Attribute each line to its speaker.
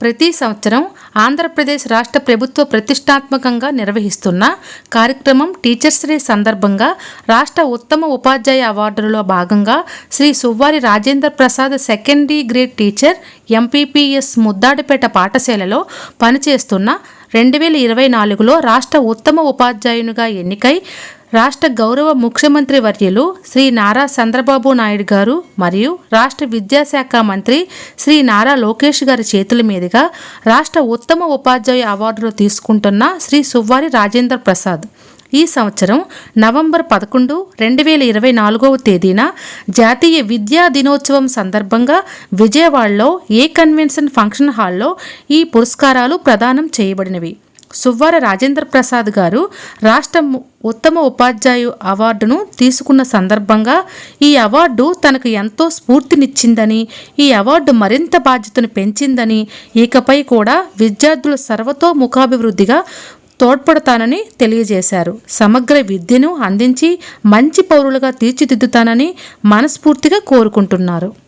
Speaker 1: ప్రతి సంవత్సరం ఆంధ్రప్రదేశ్ రాష్ట్ర ప్రభుత్వ ప్రతిష్టాత్మకంగా నిర్వహిస్తున్న కార్యక్రమం టీచర్స్ డే సందర్భంగా రాష్ట్ర ఉత్తమ ఉపాధ్యాయ అవార్డులలో భాగంగా Shri Suvvari Rajendra Prasad secondary grade teacher MPPS Muddadipeta పాఠశాలలో పనిచేస్తున్న రెండు వేల ఇరవై నాలుగులో రాష్ట్ర ఉత్తమ ఉపాధ్యాయునిగా ఎన్నికై రాష్ట్ర గౌరవ ముఖ్యమంత్రి వర్యులు శ్రీ నారా చంద్రబాబు నాయుడు గారు మరియు రాష్ట్ర విద్యాశాఖ మంత్రి శ్రీ నారా లోకేష్ గారి చేతుల మీదుగా రాష్ట్ర ఉత్తమ ఉపాధ్యాయ అవార్డును తీసుకుంటున్న శ్రీ సువ్వారి రాజేంద్ర ప్రసాద్. ఈ సంవత్సరం నవంబర్ పదకొండు రెండు వేల ఇరవై నాలుగవ తేదీన జాతీయ విద్యా దినోత్సవం సందర్భంగా విజయవాడలో ఏ కన్వెన్షన్ ఫంక్షన్ హాల్లో ఈ పురస్కారాలు ప్రదానం చేయబడినవి. సువ్వార రాజేంద్ర ప్రసాద్ గారు రాష్ట్ర ఉత్తమ ఉపాధ్యాయు అవార్డును తీసుకున్న సందర్భంగా ఈ అవార్డు తనకు ఎంతో స్ఫూర్తినిచ్చిందని ఈ అవార్డు మరింత బాధ్యతను పెంచిందని ఇకపై కూడా విద్యార్థుల సర్వతోముఖాభివృద్ధిగా తోడ్పడతానని తెలియజేశారు. సమగ్ర విద్యను అందించి మంచి పౌరులుగా తీర్చిదిద్దుతానని మనస్ఫూర్తిగా కోరుకుంటున్నారు.